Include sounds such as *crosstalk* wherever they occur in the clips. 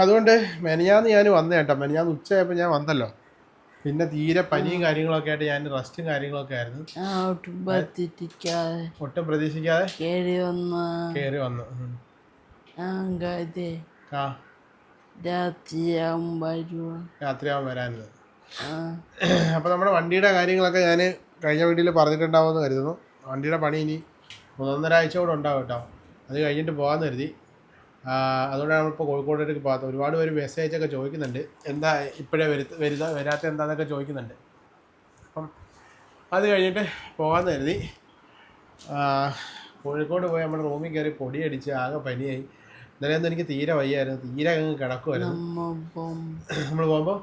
അതുകൊണ്ട് മെനിയാന്ന് ഞാൻ വന്ന കേട്ടോ. മെനയാന്ന് ഉച്ചയായപ്പോൾ ഞാൻ വന്നല്ലോ. പിന്നെ തീരെ പനിയും കാര്യങ്ങളൊക്കെ ആയിട്ട് ഞാൻ റെസ്റ്റും കാര്യങ്ങളൊക്കെ ആയിരുന്നു. ഒട്ടും പ്രതീക്ഷിക്കാതെ കയറി വന്നു. രാത്രിയാവും വരാനത് അപ്പൊ നമ്മുടെ വണ്ടിയുടെ കാര്യങ്ങളൊക്കെ ഞാൻ കഴിഞ്ഞ വീട്ടിൽ പറഞ്ഞിട്ടുണ്ടാവുമെന്ന് കരുതുന്നു. വണ്ടിയുടെ പണി ഇനി മൂന്നൊന്നര ആഴ്ച കൂടെ ഉണ്ടാവും കേട്ടോ. അത് കഴിഞ്ഞിട്ട് പോകാൻ കരുതി. അതുകൊണ്ടാണ് നമ്മളിപ്പോൾ കോഴിക്കോടേക്ക് പോകാത്തത് ഒരുപാട് പേര് മെസ്സേജ് ഒക്കെ ചോദിക്കുന്നുണ്ട്. എന്താ ഇപ്പോഴേ വരുത്ത വരുത വരാത്ത എന്താണെന്നൊക്കെ ചോദിക്കുന്നുണ്ട്. അപ്പം അത് കഴിഞ്ഞിട്ട് പോകാമെന്ന് കരുതി. കോഴിക്കോട് പോയി നമ്മുടെ റൂമിൽ കയറി പൊടിയടിച്ച് ആകെ പനിയായി. ഇന്നലെ ഒന്നും എനിക്ക് തീരെ വയ്യായിരുന്നു. തീരെ അങ്ങ് കിടക്കുമായിരുന്നു നമ്മൾ പോകുമ്പോൾ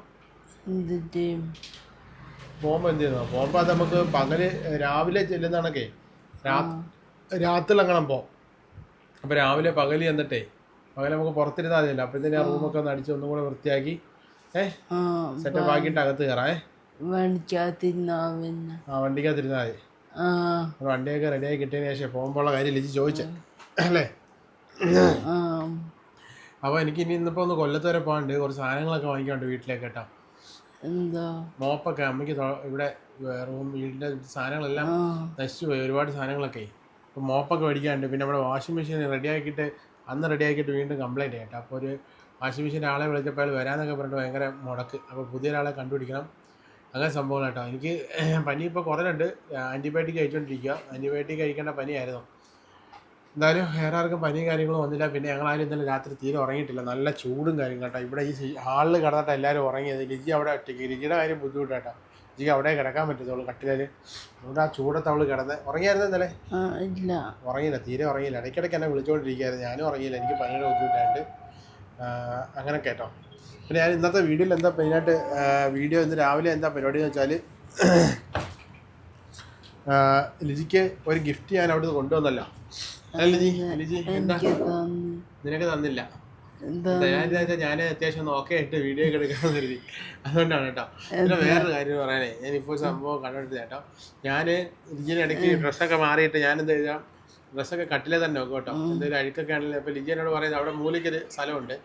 പോകുമ്പോൾ എന്ത് ചെയ്യുന്നു? പോകുമ്പോൾ അത് നമുക്ക് പകൽ രാവിലെ ചെല്ലുന്നതാണൊക്കെ. രാത്രി അങ്ങനെ പോകും അപ്പോൾ രാവിലെ പകൽ ചെന്നിട്ടേ പകൽ നമുക്ക് പുറത്തിരുന്നാൽ മതിയല്ലോ. അപ്പോഴത്തേനും ആ റൂമൊക്കെ ഒന്ന് അടിച്ച് ഒന്നും കൂടെ വൃത്തിയാക്കി ഏഹ് സെറ്റപ്പ് ആക്കിയിട്ട് അകത്ത് കയറാം ഏ? മേടിക്കാതിന്നാ പിന്നെ ആ വണ്ടിക്കകത്തിരുന്നാൽ മതി. വണ്ടിയൊക്കെ റെഡിയായി കിട്ടിയതിന് ശേഷം പോകുമ്പോഴുള്ള കാര്യം ലിജി ചോദിച്ചേ അല്ലേ? അപ്പോൾ എനിക്ക് ഇനി ഇന്നിപ്പോൾ ഒന്ന് കൊല്ലത്ത് വരെ പോകാണ്ട് കുറച്ച് സാധനങ്ങളൊക്കെ വാങ്ങിക്കാണ്ട് വീട്ടിലേക്ക് കേട്ടോ. എന്താ? മോപ്പൊക്കെ അമ്മയ്ക്ക് ഇവിടെ റൂം വീടിന്റെ സാധനങ്ങളെല്ലാം നശിച്ചു പോയി. ഒരുപാട് സാധനങ്ങളൊക്കെ. ഇപ്പോൾ മോപ്പൊക്കെ മേടിക്കാണ്ട് പിന്നെ നമ്മുടെ വാഷിംഗ് മെഷീൻ റെഡിയാക്കിയിട്ട് അന്ന് റെഡിയാക്കിയിട്ട് വീണ്ടും കംപ്ലയിന്റ് കേട്ടോ അപ്പോൾ ഒരു വാഷിംഗ് മെഷീൻ ആളെ വിളിച്ചപ്പോൾ അയാൾ വരാമെന്നൊക്കെ പറഞ്ഞിട്ട് ഭയങ്കര മുടക്ക്. അപ്പോൾ പുതിയ ഒരാളെ കണ്ടുപിടിക്കണം. അങ്ങനെ സംഭവം കേട്ടോ. എനിക്ക് *clears throat* പനി ഇപ്പോൾ കുറഞ്ഞുണ്ട് ആന്റിബയോട്ടിക് കഴിച്ചുകൊണ്ടിരിക്കുക ആന്റിബയോട്ടിക് കഴിക്കേണ്ട പനിയായിരുന്നു. എന്തായാലും വേറെ ആർക്കും പനിയും കാര്യങ്ങളും വന്നില്ല. പിന്നെ ഞങ്ങളാരും ഇന്നലെ രാത്രി തീരെ ഉറങ്ങിയിട്ടില്ല. നല്ല ചൂടും കാര്യം കേട്ടോ. ഇവിടെ ഈ ഹാളിൽ കിടന്നിട്ട് എല്ലാവരും ഉറങ്ങിയത്. ലിജി അവിടെ ഒറ്റയ്ക്ക്. ലിജിയുടെ കാര്യം ബുദ്ധിമുട്ടാട്ടോ ലിജിക്ക് അവിടെ കിടക്കാൻ പറ്റത്തുള്ളൂ കട്ടിലേ അതുകൊണ്ട് ആ ചൂടത്ത് അവൾ കിടന്ന് ഉറങ്ങിയായിരുന്നു ഇന്നലെ? ഇല്ല. ഉറങ്ങിയില്ല തീരെ ഉറങ്ങിയില്ല. ഇടയ്ക്കിടയ്ക്ക് എന്നെ വിളിച്ചുകൊണ്ടിരിക്കുകയായിരുന്നു ഞാനും ഉറങ്ങിയില്ല എനിക്ക് പനിയുടെ ബുദ്ധിമുട്ടായിട്ട്. അങ്ങനെ കേട്ടോ. പിന്നെ ഞാൻ ഇന്നത്തെ വീഡിയോയിൽ എന്താ മെയിനായിട്ട് വീഡിയോ ഇന്ന് രാവിലെ എന്താ പരിപാടി എന്ന് വെച്ചാൽ ലിജിക്ക് ഒരു ഗിഫ്റ്റ് ഞാൻ അവിടുന്ന് കൊണ്ടുവന്നല്ലോ. ലിജി? ലിജി എന്താ? നിനക്ക് തന്നില്ല. ഞാൻ അത്യാവശ്യം നോക്കെ ഇട്ട് വീഡിയോ ഒക്കെ എടുക്കാമെന്ന് കരുതി അതുകൊണ്ടാണ് കേട്ടോ. പിന്നെ വേറൊരു കാര്യം പറയാനേ. ഞാനിപ്പോൾ സംഭവം കണ്ടെടുത്ത് കേട്ടോ. ഞാൻ ലിജിന് ഇടയ്ക്ക് ഡ്രസ്സൊക്കെ മാറിയിട്ട് ഞാൻ എന്താ ചെയ്താൽ ഡ്രസ്സൊക്കെ കട്ടിലെ തന്നെ നോക്കും കേട്ടോ. എന്തെങ്കിലും അഴുക്കൊക്കെ ആണെങ്കിലും അപ്പോൾ ലിജിയനോട് പറയുന്നത് അവിടെ മൂലയ്ക്കൊരു സ്ഥലമുണ്ട്.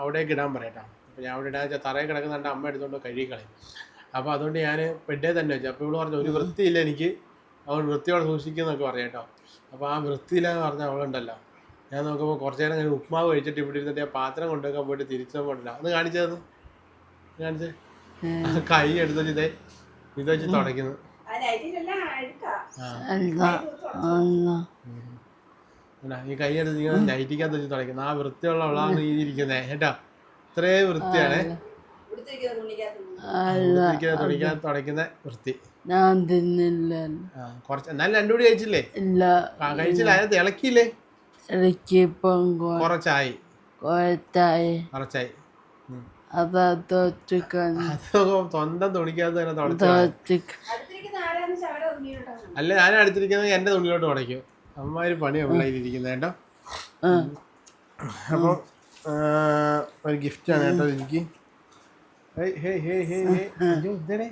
അവിടേക്ക് ഇടാൻ പറയട്ടോ അപ്പോൾ ഞാൻ അവിടെ ഇടാച്ച വെച്ചാൽ തറയിൽ കിടക്കുന്നുണ്ട് അമ്മ എടുത്തുകൊണ്ട് കഴുകിക്കളയും അപ്പോൾ അതുകൊണ്ട് ഞാൻ ബെഡേ തന്നെ വെച്ചു. അപ്പോൾ ഇവിടെ പറഞ്ഞു ഒരു വൃത്തിയില്ല എനിക്ക്. അവൾ വൃത്തിയോടെ സൂക്ഷിക്കുന്നൊക്കെ പറയാം കേട്ടോ. അപ്പോൾ ആ വൃത്തിയില്ലാന്ന് പറഞ്ഞ അവളുണ്ടല്ലോ. ഞാൻ നോക്കുമ്പോൾ കുറച്ച് നേരം കഴിഞ്ഞ് ഉപ്മാവ് കഴിച്ചിട്ട് ഇവിടെ ഇരുന്നിട്ട് ആ പാത്രം കൊണ്ടുവെക്കാൻ പോയിട്ട് തിരിച്ചു കൊണ്ടില്ല അത് കാണിച്ചത് കാണിച്ചേ. കൈ എടുത്ത് ഇതേ ഇത് വെച്ച് തുടയ്ക്കുന്നു. ഈ കൈ എടുത്ത് ഇങ്ങനെ നൈറ്റിക്കകത്ത് വെച്ച് തുടയ്ക്കുന്നു. ആ വൃത്തിയുള്ള അവളാണ് ഈ ഇരിക്കുന്നത് കേട്ടോ? ഇത്രേ വൃത്തിയാണ്. തുടയ്ക്കുന്ന വൃത്തി. ഞാൻ തിന്നില്ല കുറച്ച് എന്നാലും രണ്ടു കൂടി കഴിച്ചില്ലേ കഴിച്ചില്ല അതിനകത്ത് ഇളക്കിയില്ലേ? ഇടയ്ക്ക് ഇപ്പം കുറച്ചായി. കുറച്ചായി കുറച്ചായി. അതാ സ്വന്തം തുണിക്കകത്ത് തന്നെ തുടച്ച അല്ല ഞാൻ അടുത്തിരിക്കുന്നത് എന്റെ തുണിയിലോട്ട് തുടയ്ക്കും. അമ്മമാര് പണി ഇരിക്കുന്നത് കേട്ടോ. അപ്പോൾ ഒരു ആണ് കേട്ടോ എനിക്ക്.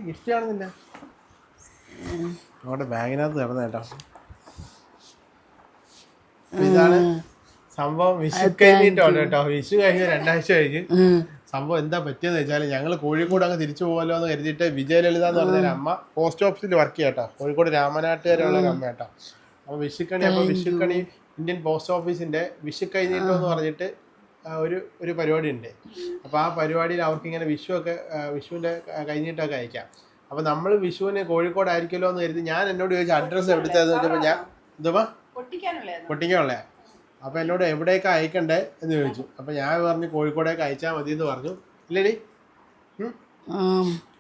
ഗിഫ്റ്റ് കാണുന്നില്ല. നമ്മുടെ ബാഗിനകത്ത് കിടന്ന കേട്ടോ. അപ്പൊ ഇതാണ് സംഭവം വിഷു കഴിഞ്ഞിട്ടുണ്ട് കേട്ടോ. വിഷു കഴിഞ്ഞ് രണ്ടാഴ്ച കഴിഞ്ഞ്. സംഭവം എന്താ പറ്റിയെന്ന് വെച്ചാൽ ഞങ്ങൾ കോഴിക്കോട് അങ്ങ് തിരിച്ചു പോകാലോ എന്ന് കരുതിയിട്ട് വിജയലളിത എന്ന് പറഞ്ഞ അമ്മ പോസ്റ്റ് ഓഫീസിൽ വർക്ക് ചെയ്യാട്ടോ കോഴിക്കോട് രാമനാട്ടുകാരുള്ള ഒരു അമ്മ കേട്ടോ. അപ്പൊ വിഷുക്കണി അപ്പൊ വിഷുക്കണി ഇന്ത്യൻ പോസ്റ്റ് ഓഫീസിന്റെ വിഷു കഴിഞ്ഞിട്ടോ എന്ന് പറഞ്ഞിട്ട് ഒരു ഒരു പരിപാടി ഉണ്ട്. അപ്പോൾ ആ പരിപാടിയിൽ അവർക്ക് ഇങ്ങനെ വിഷു ഒക്കെ വിഷുവിന്റെ കഴിഞ്ഞിട്ടൊക്കെ അയക്കാം. അപ്പോൾ നമ്മൾ വിഷുവിന് കോഴിക്കോട് ആയിരിക്കുമല്ലോ എന്ന് കരുതി ഞാൻ എന്നോട് ചോദിച്ച അഡ്രസ് എവിടുത്തെ? വെച്ചപ്പോൾ ഞാൻ എന്തുവാ? പൊട്ടിക്കാനുള്ളേ അപ്പോൾ എന്നോട് എവിടേക്ക് അയക്കണ്ടേ എന്ന് ചോദിച്ചു. അപ്പോൾ ഞാൻ പറഞ്ഞു കോഴിക്കോടേക്ക് അയച്ചാൽ മതി എന്ന് പറഞ്ഞു ഇല്ലേ.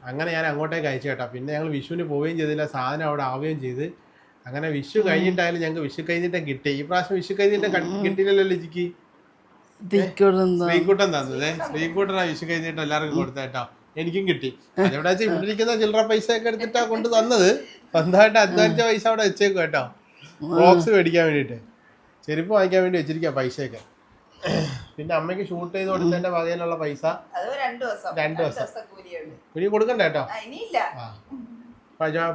അങ്ങനെ ഞാൻ അങ്ങോട്ടേക്ക് അയച്ചു കേട്ടോ. പിന്നെ ഞങ്ങൾ വിഷുവിന് പോവുകയും ചെയ്തില്ല. സാധനം അവിടെ ആവുകയും ചെയ്ത്. അങ്ങനെ വിഷു കഴിഞ്ഞിട്ടായാലും ഞങ്ങൾക്ക് വിഷു കഴിഞ്ഞിട്ട് കിട്ടി. ഈ പ്രാവശ്യം വിഷു കഴിഞ്ഞിട്ട് കിട്ടിയില്ലല്ലോ ലിജിക്ക് ശ്രീകൂട്ടൻ തന്നതേ. ശ്രീകൂട്ടനാ വിഷു കഴിഞ്ഞിട്ട് എല്ലാവർക്കും കൊടുത്ത കേട്ടോ. എനിക്കും കിട്ടി. അതെവിടെ വെച്ചാൽ ഇവിടെ ഇരിക്കുന്ന ചില്ലറ പൈസ ഒക്കെ എടുത്തിട്ടാ കൊണ്ട് തന്നത്. സ്വന്തമായിട്ട് അധ്വാനിച്ച പൈസ അവിടെ വെച്ചേക്കും കേട്ടോ. ബോക്സ് മേടിക്കാൻ വേണ്ടിയിട്ട്. ചെരുപ്പ് വാങ്ങിക്കാൻ വേണ്ടി വെച്ചിരിക്കുക പൈസയൊക്കെ. പിന്നെ അമ്മയ്ക്ക് ഷൂട്ട് ചെയ്ത് കൊടുത്തതിന്റെ വകയിലുള്ള പൈസ രണ്ടു ദിവസം. ഇനി കൊടുക്കണ്ട കേട്ടോ.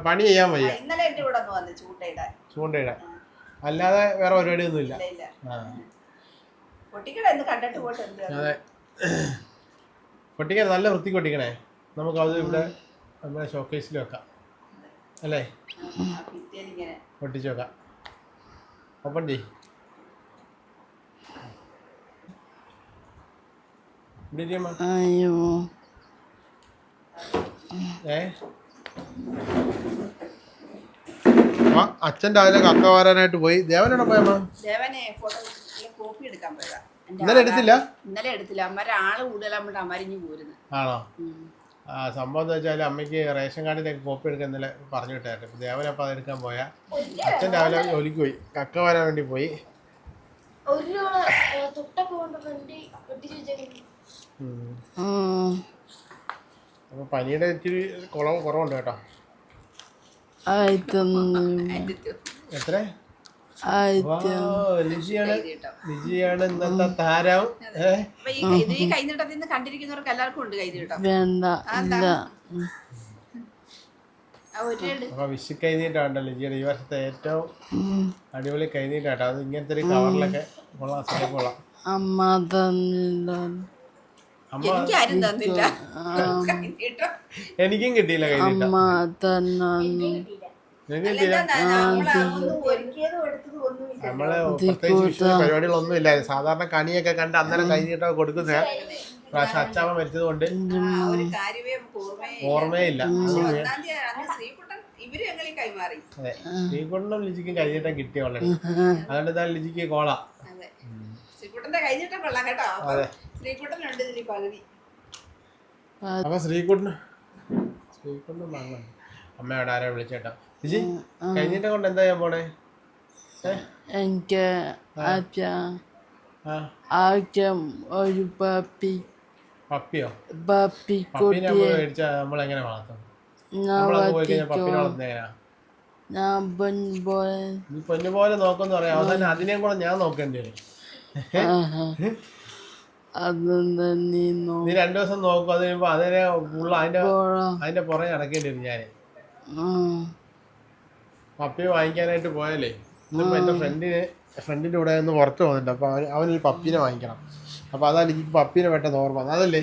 പണി ചെയ്യാൻ വയ്യ. ചൂണ്ടയിടാൻ അല്ലാതെ വേറെ പരിപാടി ഒന്നും ഇല്ല. അതെ. പൊട്ടിക്കണേ നല്ല വൃത്തി കൊട്ടിക്കണേ നമുക്ക് അത് ഇവിടെ നമ്മുടെ ഷോക്കേസിൽ വെക്കാം. അല്ലേ? പൊട്ടിച്ച് വെക്കാം. ഓപ്പൺ ചെയ് അയ്യോ ഏ അച്ഛൻ രാവിലെ കക്ക വാരാനായിട്ട് പോയി. ദേവനോടെ പോയമ്മ ദേവനെ ഫോട്ടോ കോപ്പി എടുക്കാൻ പോയതാ. ഇന്നലെ എടുത്തില്ല? ഇന്നലെ എടുത്തില്ല. അമ്മ ആൾ കൂടുതലാകുമ്പോൾ അമ്മരിഞ്ഞ് പോരുന്നു. ആണോ? സംഭവം എന്ന് വെച്ചാൽ അമ്മയ്ക്ക് റേഷൻ കാർഡിന്റെ കോപ്പി എടുക്കാൻ ഇന്നലെ പറഞ്ഞു വിട്ടായിരുന്നു ദേവന ദേവൻ അപ്പം അതെടുക്കാൻ പോയാൽ അച്ഛൻ രാവിലെ ജോലിക്ക് പോയി. കക്ക വരാൻ വേണ്ടി പോയി. അപ്പോൾ പനിയുടെ ഇച്ചിരി കുറവ് കുറവുണ്ട് കേട്ടോ. എത്ര ലിജിയാണ്. ഇന്നത്തെ താരം. ഈ ഇത് ഈ കൈനീട്ടത്തിൽ നിന്ന് കണ്ടിരിക്കുന്നവർക്ക് എല്ലാവർക്കും ഉണ്ട് കൈനീട്ടം. വേണ്ട ഇല്ല. ഉം. ആ ഒരു ഇട്. അപ്പൊ വിഷു കൈനീട്ടാണ് ലിജിയുടെ ഈ വർഷത്തെ ഏറ്റവും. അടിപൊളി കൈനീട്ടാട്ടോ അത് ഇങ്ങനത്തെ ഒരു കവറിലൊക്കെ കൊള്ളാം സ്ഥലം കൊള്ളാം. അമ്മ തന്നില്ല. എനിക്ക് ആരും തന്നില്ല. എനിക്കും കിട്ടിയില്ല കൈനീട്ടം. അമ്മ തന്നെ നമ്മൾ പ്രത്യേകിച്ച് പരിപാടികളൊന്നും ഇല്ലായിരുന്നു സാധാരണ കണിയൊക്കെ കണ്ട് അന്നേരം കഴിഞ്ഞിട്ടാണ് കൊടുക്കുന്ന. പ്രാവശ്യം അച്ചാമ്മ മരിച്ചത് കൊണ്ട്. ഓർമ്മയില്ല. അതെ. ശ്രീകുട്ടനും ലിജിക്കും കഴിഞ്ഞിട്ടാ കിട്ടിയ ഓൾറെഡി അതുകൊണ്ട് എന്താ ലിജിക്ക് കോള. അപ്പൊ ശ്രീകുട്ടന് ശ്രീകുട്ടനും വാങ്ങണം അമ്മയോട് ആരാ വിളിച്ചേട്ടാ? കൈനീട്ടം കൊണ്ട് എന്താ ചെയ്യാൻ പോണേ? എനിക്ക് ആദ്യം ഒരു പപ്പി. പപ്പിയോ? പപ്പി നമ്മളെങ്ങനെ വളർത്തും? ഞാൻ പൊന്നു പോലെ നോക്കുമെന്ന് പറയാം. അവസാനം അതിനെയും കൂടെ ഞാൻ നോക്കേണ്ടി വരും. നീ രണ്ടു ദിവസം നോക്കും. അത് കഴിയുമ്പോ അതിനെ ഉള്ള അതിന്റെ അതിന്റെ പുറകെ നടക്കേണ്ടി വരും ഞാൻ പപ്പി വാങ്ങിക്കാനായിട്ട് പോയാലേ ഇന്നിപ്പോ എന്റെ ഫ്രണ്ടിന് ഫ്രണ്ടിന്റെ കൂടെ ഒന്ന് പുറത്ത് പോകുന്നുണ്ട്. അപ്പൊ അവൻ അവനൊരു പപ്പീനെ വാങ്ങിക്കണം. അപ്പൊ അതാണ് എനിക്ക് പപ്പീനെ പെട്ടെന്ന് ഓർമ്മ വന്നത്. അതല്ലേ?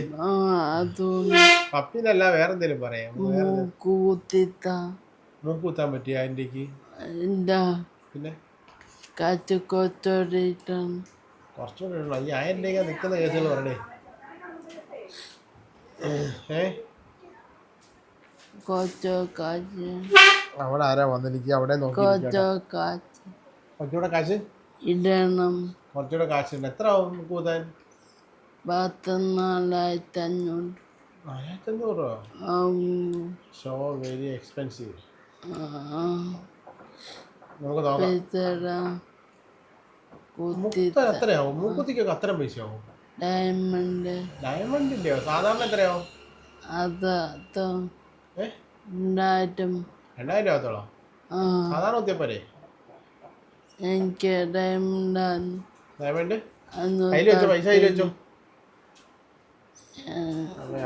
പപ്പീനല്ല വേറെ എന്തെങ്കിലും പറയാം കൂത്തിത്ത മൂക്ക് കുത്താൻ പറ്റിയ എന്താ? പിന്നെ? കുറച്ചുകൂടെ ഉള്ളു. ഈ ആയിരം നിൽക്കുന്ന കേസുകൾ പറഞ്ഞേ ഏ? കൊച്ചോ കാച്ച് അവിടെ ആരാ വന്നിരിക്കുക അവിടെ കുറച്ചുകൂടെ കാശ്? ഇടണം. കുറച്ചുകൂടെ കാശ് എത്ര ആവും കൂതാൻ? പത്തിനാലായിരത്തി അഞ്ഞൂറ് ആയിരത്തി അഞ്ഞൂറ് സോ വെരി എക്സ്പെൻസീവ് നമുക്ക് നോക്കാം. എത്രയാവും? മൂക്കുത്തിക്കൊക്കെ അത്ര പൈസയാവും? ഡയമണ്ട്. ഡയമണ്ടിന്റെയോ? സാധാരണ എത്രയാവും? അത് രണ്ടായിരം രണ്ടായിരം രൂപത്തോളം? സാധാരണ കുത്തിയ പോരെ എനിക്ക് ഡയമണ്ട് ഡയമണ്ട് വെച്ചോ? പൈസ അതിൽ വെച്ചോ?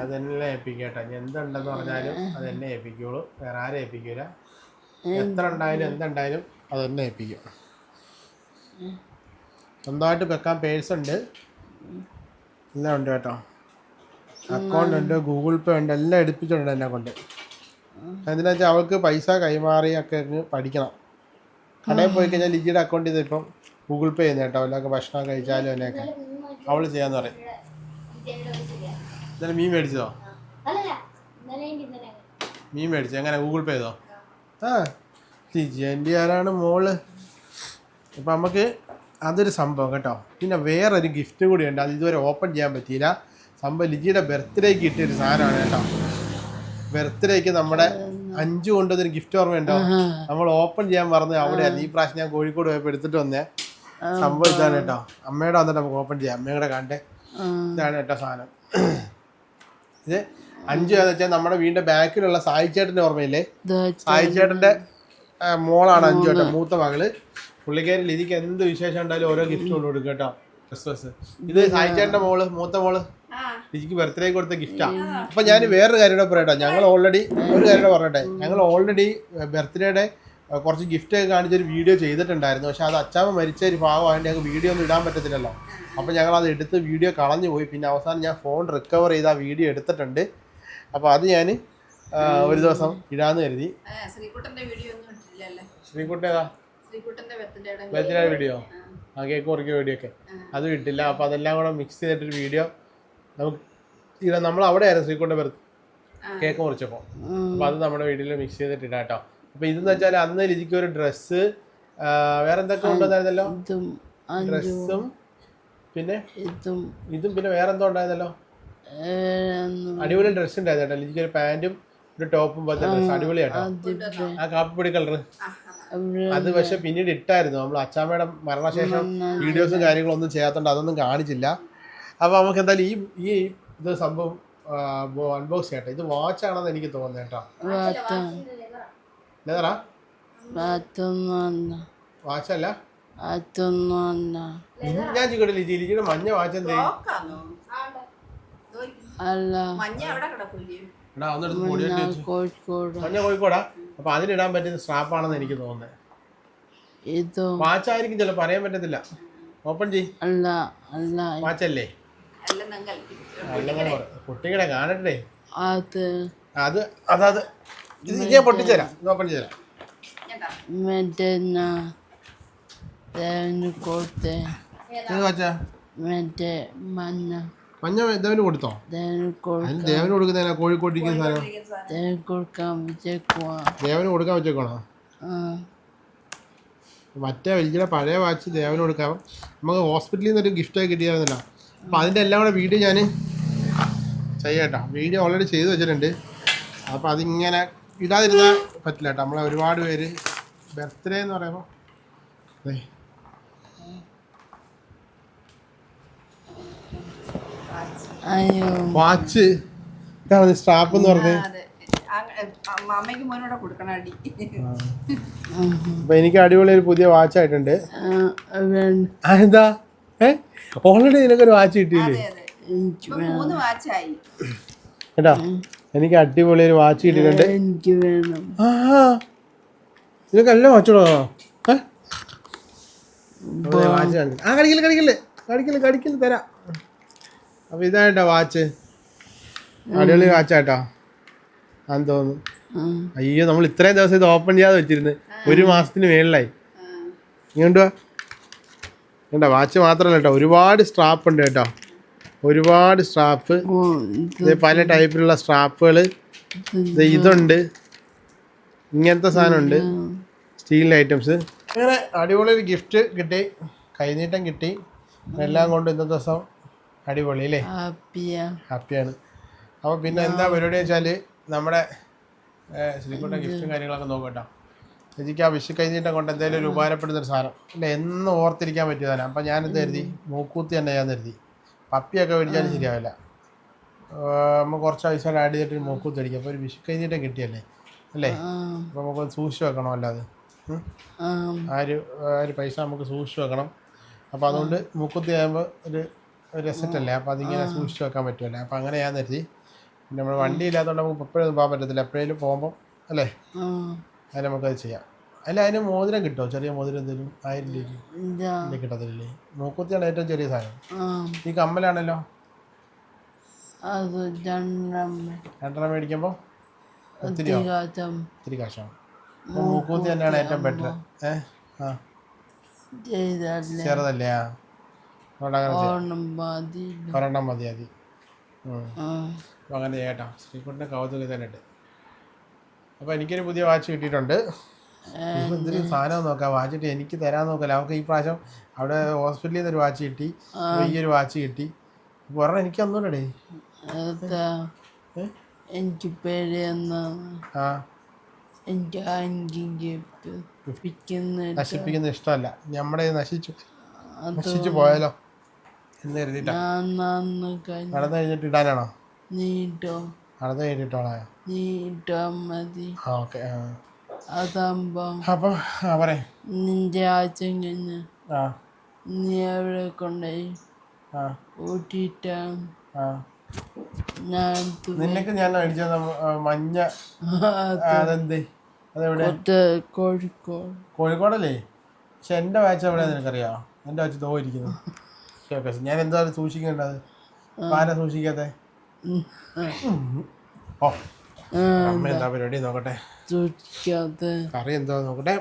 അതെന്നെ ഏൽപ്പിക്കട്ടെ. എന്തുണ്ടെന്ന് പറഞ്ഞാലും അതെന്നെ ഏൽപ്പിക്കുള്ളൂ. വേറെ ആരെ ഏൽപ്പിക്കൂല. എത്ര ഉണ്ടായാലും എന്തുണ്ടായാലും അതെന്നെ ഏൽപ്പിക്കും. സ്വന്തമായിട്ട് വെക്കാൻ പേഴ്സ് ഉണ്ട്. എല്ലാം ഉണ്ട് കേട്ടോ. അക്കൗണ്ട് ഉണ്ട് ഗൂഗിൾ പേ ഉണ്ട് എല്ലാം എടുപ്പിച്ചിട്ടുണ്ട് എന്നെ കൊണ്ട്. എന്തിനാ വെച്ചാൽ അവൾക്ക് പൈസ കൈമാറി ഒക്കെ പഠിക്കണം. കടയിൽ പോയി കഴിഞ്ഞാൽ ലിജിയുടെ അക്കൗണ്ടിൽ നിന്ന് ഇപ്പം ഗൂഗിൾ പേ ചെയ്യുന്ന കേട്ടോ. വല്ലതൊക്കെ ഭക്ഷണം കഴിച്ചാലും അതിനൊക്കെ. അവൾ ചെയ്യാന്ന് പറയും. ഇന്നലെ മീൻ മേടിച്ചതോ? മീൻ മേടിച്ചോ? എങ്ങനെ? ഗൂഗിൾ പേ ചെയ്തോ? ആ ലിജി എന്റെ ആരാണ് മോൾ? ഇപ്പം നമുക്ക് അതൊരു സംഭവം കേട്ടോ. പിന്നെ വേറൊരു ഗിഫ്റ്റ് കൂടി ഉണ്ട്. അത് ഇതുവരെ ഓപ്പൺ ചെയ്യാൻ പറ്റിയില്ല. സംഭവം ലിജിയുടെ ബർത്ത്ഡേക്ക് കിട്ടിയൊരു സാധനമാണ് കേട്ടോ. ബർത്ത്ഡേക്ക് നമ്മുടെ അഞ്ചു കൊണ്ടൊരു ഗിഫ്റ്റ് ഓർമ്മയുണ്ടോ? നമ്മൾ ഓപ്പൺ ചെയ്യാൻ പറഞ്ഞത് അവിടെ ഈ പ്രാവശ്യം ഞാൻ കോഴിക്കോട് പോയപ്പോ എടുത്തിട്ട് വന്നേ. സംഭവം ഇതാണ് കേട്ടോ. അമ്മയുടെ വന്നിട്ട് നമുക്ക് ഓപ്പൺ ചെയ്യാം. അമ്മയുടെ കണ്ടേ. ഇതാണ് കേട്ടോ സാധനം. ഇത് അഞ്ചു എന്ന് വെച്ചാൽ നമ്മുടെ വീടിന്റെ ബാക്കിലുള്ള സായി ചേട്ടന്റെ ഓർമ്മയില്ലേ സായി ചേട്ടന്റെ മോളാണ് അഞ്ചു കേട്ടോ. മൂത്ത മകൾ. പുള്ളിക്കാരി ലിതിക്ക് എന്ത് വിശേഷം ഉണ്ടായാലും ഓരോ ഗിഫ്റ്റ് കൊണ്ട് കൊടുക്കും കേട്ടോ. ക്രിസ്മസ്. ഇത് സായി ചേട്ടന്റെ മോൾ മൂത്ത മോൾ. ലിജിക്ക് ബർത്ത്ഡേ കൊടുത്ത ഗിഫ്റ്റാ അപ്പൊ ഞാൻ വേറൊരു കാര്യം കൂടെ പറയട്ടെ. ഞങ്ങൾ ഓൾറെഡി ഒരു കാര്യം പറയട്ടെ. ഞങ്ങൾ ഓൾറെഡി ബർത്ത്ഡേയുടെ കുറച്ച് ഗിഫ്റ്റ് ഒക്കെ കാണിച്ചൊരു വീഡിയോ ചെയ്തിട്ടുണ്ടായിരുന്നു. പക്ഷെ അത് അച്ചാമ്മ മരിച്ച ഒരു ഭാഗമായിട്ട് ഞങ്ങൾക്ക് വീഡിയോ ഒന്നും ഇടാൻ പറ്റത്തില്ലല്ലോ. അപ്പോൾ ഞങ്ങൾ അത് എടുത്ത് വീഡിയോ കളഞ്ഞു പോയി. പിന്നെ അവസാനം ഞാൻ ഫോൺ റിക്കവർ ചെയ്ത് ആ വീഡിയോ എടുത്തിട്ടുണ്ട്. അപ്പോൾ അത് ഞാൻ ഒരു ദിവസം ഇടാന്ന് കരുതി. ശ്രീകുട്ടേതാ ബർത്ത്ഡേ വീഡിയോ ആ. കേക്ക് മുറിക്കിയ വീഡിയോ ഒക്കെ. അതും ഇട്ടില്ല. അപ്പോൾ അതെല്ലാം കൂടെ മിക്സ് ചെയ്തിട്ടൊരു വീഡിയോ നമുക്ക് ഇത് നമ്മൾ അവിടെ ആയിരുന്നു ബർത്ത് കേക്ക് മുറിച്ചപ്പോൾ. അപ്പോൾ അത് നമ്മുടെ വീട്ടിൽ മിക്സ് ചെയ്തിട്ട് ഇടാം കേട്ടോ. അപ്പോൾ ഇതെന്ന് വെച്ചാൽ അന്ന് രുചിക്ക് ഒരു ഡ്രസ്സ് വേറെ എന്തൊക്കെ ഉണ്ടായിരുന്നല്ലോ ഇതും അഞ്ചും ഡ്രസ്സും പിന്നെ? ഇതും ഇതും പിന്നെ വേറെ എന്തോ ഉണ്ടായിരുന്നല്ലോ അടിപൊളി ഡ്രസ്സ് ഉണ്ടായിരുന്നു കേട്ടോ. ലിജിക്ക് ഒരു പാന്റും ഒരു ടോപ്പും പോലത്തെ ഡ്രസ്സ് അടിപൊളിയാട്ടോ ആ കാപ്പിപ്പൊടി കളറ് അവിടെ അത് പക്ഷെ പിന്നീട് ഇട്ടായിരുന്നു. നമ്മൾ അച്ചാമ്മയുടെ മരണശേഷം വീഡിയോസും കാര്യങ്ങളൊന്നും ചെയ്യാത്തോണ്ട് അതൊന്നും കാണിച്ചില്ല. അപ്പോൾ നമുക്ക് എന്തായാലും ഈ ഈ ഇത് സംഭവം അൺബോക്സ് ചെയ്യട്ടെ. ഇത് വാച്ച് ആണെന്ന് എനിക്ക് തോന്നുന്നു കേട്ടോ. ലെതറാ? വാച്ചല്ല ഞാൻ ചിക്കോട്ടെ ലിജി ലിജിയുടെ മഞ്ഞ വാച്ച് എന്തേ മഞ്ഞ കോഴിക്കോട്. അപ്പൊ അതിലിടാൻ പറ്റുന്ന സ്ട്രാപ്പാണെന്ന് എനിക്ക് തോന്നുന്നത് ഇതും. വാച്ചായിരിക്കും ചിലപ്പോൾ പറയാൻ പറ്റത്തില്ല. ഓപ്പൺ ചെയ് വാച്ചല്ലേ കുട്ടികളെ. കാണട്ടെ. അത് അത് അതത് ഇത് ഞാൻ പൊട്ടിച്ചേരാം. മറ്റേ കൊടുത്ത്. ഇത് വാച്ചാ മറ്റേ മഞ്ഞ. മഞ്ഞ ദേവന് കൊടുത്തോ? ദേവന് കൊടു അതിന് ദേവന് കൊടുക്കുന്നതിനാ? കോഴിക്കോട് ഇരിക്കുന്ന സാധനം. ദേവന് കൊടുക്കാൻ വെച്ചേക്കുവാ ദേവന് കൊടുക്കാൻ വെച്ചേക്കണോ ആ. മറ്റേ വലിയ പഴയ വാച്ച് ദേവന് കൊടുക്കാം. നമുക്ക് ഹോസ്പിറ്റലിൽ നിന്ന് ഒരു ഗിഫ്റ്റ് കിട്ടിയായിരുന്നല്ലോ. അപ്പോൾ അതിന്റെ എല്ലാം കൂടെ വീഡിയോ ഞാൻ ചെയ്യാട്ടോ. വീഡിയോ ഓൾറെഡി ചെയ്തു വെച്ചിട്ടുണ്ട്. അപ്പോൾ അതിങ്ങനെ ഇടാതിരുന്നാൽ പറ്റില്ല കേട്ടോ. നമ്മളെ ഒരുപാട് പേര് ബർത്ത്ഡേ എന്ന് പറയുമ്പോൾ അതെ. അയ്യോ. വാച്ച് ഇതാണ് സ്ട്രാപ്പ് എന്ന് പറഞ്ഞത് എനിക്ക് അടിപൊളി ഒരു പുതിയ വാച്ച് ആയിട്ടുണ്ട്. എന്താ? ഓൾറെഡി നിനക്കൊരു വാച്ച് കിട്ടിയില്ലേ? ഇപ്പൊ മൂന്ന് വാച്ചായി. കേട്ടോ? എനിക്ക് അടിപൊളി ഒരു വാച്ച് കിട്ടിയിട്ടുണ്ട്. എനിക്ക് വേണം? ആ നിനക്ക് എല്ലാം ദേ വാച്ച് കാണിക്കാം. ആ കടിക്കില്ല കടിക്കില്ല കടിക്കില്ല കടിക്കില്ല തരാം. അപ്പൊ ഇതായിട്ടോ വാച്ച് അടിപൊളി വാച്ചാട്ടോ ആന്ന് തോന്നുന്നു. അയ്യോ നമ്മൾ ഇത്രയും ദിവസം ഇത് ഓപ്പൺ ചെയ്യാതെ വെച്ചിരുന്നു. ഒരു മാസത്തിന് മേളിലായി. ഇങ്ങോട്ട് വാ കേട്ടോ വാച്ച് മാത്രമല്ല കേട്ടോ ഒരുപാട് സ്ട്രാപ്പ് ഉണ്ട് കേട്ടോ. ഒരുപാട് സ്ട്രാപ്പ് പല ടൈപ്പിലുള്ള സ്ട്രാപ്പുകൾ ഇതുണ്ട്. ഇങ്ങനത്തെ സാധനം ഉണ്ട്. സ്റ്റീൽ ഐറ്റംസ് അങ്ങനെ അടിപൊളി ഒരു ഗിഫ്റ്റ് കിട്ടി കൈനീട്ടം കിട്ടി. എല്ലാം കൊണ്ട് ഇന്നത്തെ ദിവസം അടിപൊളി അല്ലേ? ഹാപ്പിയാ. ഹാപ്പിയാണ്. അപ്പോൾ പിന്നെ എന്താ പരിപാടി വെച്ചാൽ നമ്മുടെ ശ്രീകുട്ട ഗിഫ്റ്റും കാര്യങ്ങളൊക്കെ നോക്കും എനിക്ക് ആ വിഷു കഴിഞ്ഞിട്ട് കൊണ്ട് എന്തെങ്കിലും ഒരു ഉപകാരപ്പെടുന്ന ഒരു സാധനം. അല്ല എന്നും ഓർത്തിരിക്കാൻ പറ്റിയതാണ്. അപ്പം ഞാനെന്ത് കരുതി? മൂക്കൂത്തി തന്നെ ഞാൻ കരുതി. പപ്പിയൊക്കെ മേടിച്ചാലും ശരിയാവില്ല. നമ്മൾ കുറച്ച് പൈസ ആഡ് ചെയ്തിട്ട് മൂക്കൂത്തി അടിക്കും. അപ്പോൾ ഒരു വിഷു കഴിഞ്ഞിട്ട് കിട്ടിയല്ലേ? അല്ലേ? അപ്പോൾ നമുക്ക് സൂക്ഷിച്ച് വെക്കണം അല്ലാതെ. ആ. ഒരു ആ ഒരു പൈസ നമുക്ക് സൂക്ഷിച്ച് വെക്കണം. അപ്പോൾ അതുകൊണ്ട് മൂക്കുത്തി ആകുമ്പോൾ ഒരു ഒരു രസറ്റ് അല്ലേ? അപ്പോൾ അതിങ്ങനെ സൂക്ഷിച്ച് വെക്കാൻ പറ്റുമല്ലേ? അപ്പോൾ അങ്ങനെ ഞാൻ കരുതി. പിന്നെ നമ്മൾ വണ്ടി ഇല്ലാത്തതുകൊണ്ട് നമുക്ക് എപ്പോഴും പോകാൻ പറ്റത്തില്ല. എപ്പോഴേലും പോകുമ്പോൾ അല്ലേ? ആ അതിന് നമുക്കത് ചെയ്യാം. അല്ല അതിന് മോതിരം കിട്ടോ? ചെറിയ മോതിരം എന്തെങ്കിലും? ആയിരം രൂപയ്ക്ക് ഇല്ല. കിട്ടത്തില്ലേ? മൂക്കുത്തിയാണ് ഏറ്റവും ചെറിയ സാധനം. ഈ കമ്മലാണല്ലോ? അത് രണ്ടെണ്ണം. മേടിക്കുമ്പോൾ ഒത്തിരി ഒത്തിരി അപ്പോൾ മൂക്കൂത്തി തന്നെയാണ് ഏറ്റവും ബെറ്റർ ആ. ചെയ്തല്ലേ ചെറുതല്ലേ? ആ. ഒരെണ്ണം മതി. മതി അങ്ങനെ ചെയ്യട്ടോ ശ്രീകുട്ടിന്റെ കൗതുകം തന്നെ ഉണ്ട് അപ്പോൾ എനിക്കൊരു പുതിയ വാച്ച് കിട്ടിയിട്ടുണ്ട്. എന്തൊരു സാധനം നോക്കാം. വാച്ചിട്ട് എനിക്ക് തരാൻ നോക്കല്ല. അവർക്ക് ഈ പ്രാവശ്യം അവിടെ ഹോസ്പിറ്റലിൽ നിന്ന് ഒരു വാച്ച് കിട്ടി. ഈ ഒരു വാച്ച് കിട്ടി. പറഞ്ഞ ഒരെണ്ണം എനിക്ക് തന്നൂടേ? എനിക്ക് നശിപ്പിക്കുന്ന ഇഷ്ടമല്ല. നമ്മുടെ നശിച്ചു. നശിച്ചു പോയാലോ? എന്ന് കഴിഞ്ഞ് നടന്നു കഴിഞ്ഞിട്ട് ഇടാനാണോ? നീട്ടോ മതി. ആ ഓക്കെ അതാകുമ്പോ അപ്പം ആ നിന്റെ കഴിഞ്ഞ് ആ. നീ എവിടെ കൊണ്ടുപോയി ആ. ആ. ഞാൻ നിനക്ക് ഞാൻ മേടിച്ച മഞ്ഞ അതെന്ത്? അതെവിടെ കോഴിക്കോട്. കോഴിക്കോടല്ലേ? പക്ഷെ എന്റെ വാച്ച് എവിടെയാ നിനക്കറിയാമോ എന്റെ വാച്ച് തോ ഇരിക്കുന്നു. *laughs* ഞാൻ എന്താ സൂക്ഷിക്കേണ്ടത്? ആരാ സൂക്ഷിക്കാത്തെ. ഓ. അമ്മ എന്താ പരിപാടി? നോക്കട്ടെ. കറി എന്താ? നോക്കട്ടെ.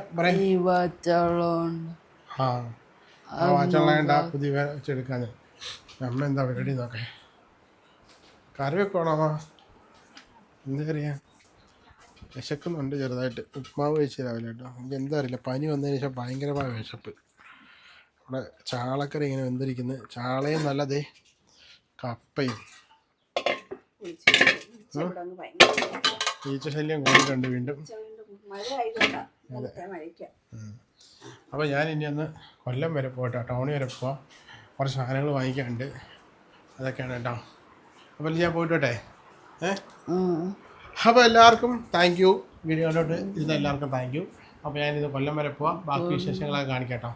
പുതിയ അമ്മ എന്താ പരിപാടി? നോക്കേ കറി വെക്കണോ എന്താ അറിയാ വിശക്കുന്നുണ്ട് ചെറുതായിട്ട്. ഉപ്മാവ് കഴിച്ച് രാവിലെ കേട്ടോ. എനിക്ക് എന്താ അറിയില്ല. പനി വന്നതിന് ശേഷം ഭയങ്കരമായ വിശപ്പ്. ഇവിടെ ചാളക്കറി ഇങ്ങനെ വെന്തിരിക്കുന്നത് ചാളയും നല്ലതേ കപ്പയും. ഈച്ച ശല്യം കൂടിയിട്ടുണ്ട് വീണ്ടും. അപ്പോൾ ഞാൻ ഇനി ഒന്ന് കൊല്ലം വരെ പോട്ടോ ടൗണിൽ വരെ പോവാം. കുറച്ച് സാധനങ്ങൾ വാങ്ങിക്കാനുണ്ട്. അതൊക്കെയാണ് കേട്ടോ. അപ്പോൾ ഞാൻ പോയിട്ടോട്ടെ ഏ. അപ്പോൾ എല്ലാവർക്കും താങ്ക് യു വീഡിയോ കണ്ടോട്ട് ഇരുന്ന എല്ലാവർക്കും താങ്ക് യു അപ്പോൾ ഞാനിത് കൊല്ലം വരെ പോവാം. ബാക്കി വിശേഷങ്ങളൊക്കെ കാണിക്കാം കേട്ടോ.